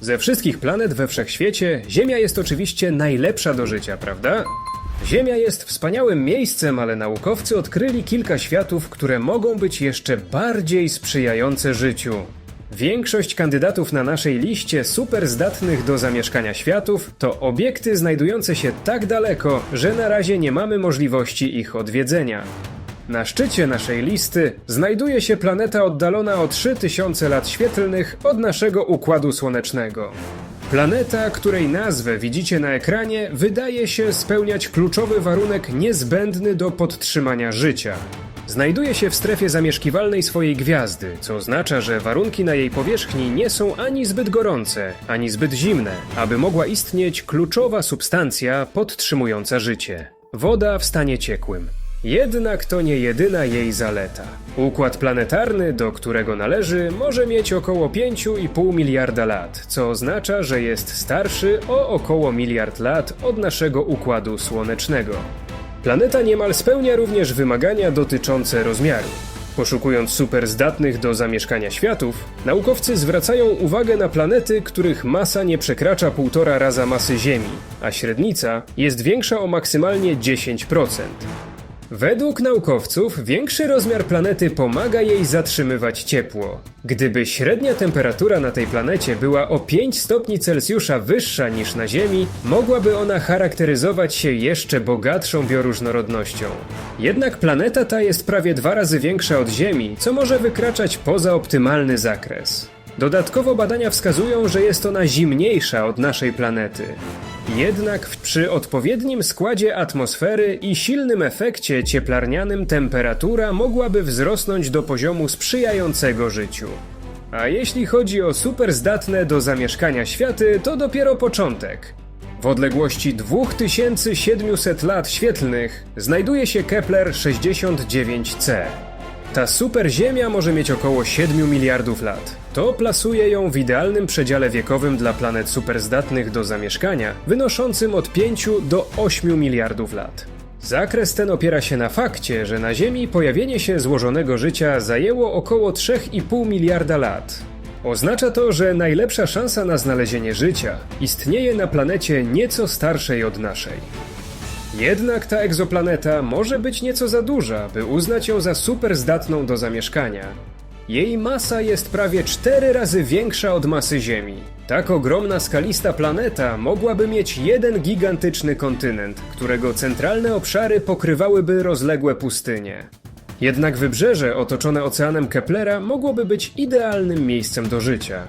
Ze wszystkich planet we wszechświecie Ziemia jest oczywiście najlepsza do życia, prawda? Ziemia jest wspaniałym miejscem, ale naukowcy odkryli kilka światów, które mogą być jeszcze bardziej sprzyjające życiu. Większość kandydatów na naszej liście super zdatnych do zamieszkania światów to obiekty znajdujące się tak daleko, że na razie nie mamy możliwości ich odwiedzenia. Na szczycie naszej listy znajduje się planeta oddalona o 3000 lat świetlnych od naszego układu słonecznego. Planeta, której nazwę widzicie na ekranie, wydaje się spełniać kluczowy warunek niezbędny do podtrzymania życia. Znajduje się w strefie zamieszkiwalnej swojej gwiazdy, co oznacza, że warunki na jej powierzchni nie są ani zbyt gorące, ani zbyt zimne, aby mogła istnieć kluczowa substancja podtrzymująca życie woda w stanie ciekłym. Jednak to nie jedyna jej zaleta. Układ planetarny, do którego należy, może mieć około 5,5 miliarda lat, co oznacza, że jest starszy o około miliard lat od naszego układu słonecznego. Planeta niemal spełnia również wymagania dotyczące rozmiaru. Poszukując super zdatnych do zamieszkania światów, naukowcy zwracają uwagę na planety, których masa nie przekracza półtora raza masy Ziemi, a średnica jest większa o maksymalnie 10%. Według naukowców większy rozmiar planety pomaga jej zatrzymywać ciepło. Gdyby średnia temperatura na tej planecie była o 5 stopni Celsjusza wyższa niż na Ziemi, mogłaby ona charakteryzować się jeszcze bogatszą bioróżnorodnością. Jednak planeta ta jest prawie dwa razy większa od Ziemi, co może wykraczać poza optymalny zakres. Dodatkowo badania wskazują, że jest ona zimniejsza od naszej planety. Jednak przy odpowiednim składzie atmosfery i silnym efekcie cieplarnianym temperatura mogłaby wzrosnąć do poziomu sprzyjającego życiu. A jeśli chodzi o super zdatne do zamieszkania światy, to dopiero początek. W odległości 2700 lat świetlnych znajduje się Kepler 69c. Ta super Ziemia może mieć około 7 miliardów lat. To plasuje ją w idealnym przedziale wiekowym dla planet superzdatnych do zamieszkania, wynoszącym od 5 do 8 miliardów lat. Zakres ten opiera się na fakcie, że na Ziemi pojawienie się złożonego życia zajęło około 3,5 miliarda lat. Oznacza to, że najlepsza szansa na znalezienie życia istnieje na planecie nieco starszej od naszej. Jednak ta egzoplaneta może być nieco za duża, by uznać ją za super zdatną do zamieszkania. Jej masa jest prawie 4 razy większa od masy Ziemi. Tak ogromna skalista planeta mogłaby mieć jeden gigantyczny kontynent, którego centralne obszary pokrywałyby rozległe pustynie. Jednak wybrzeże otoczone oceanem Keplera mogłoby być idealnym miejscem do życia.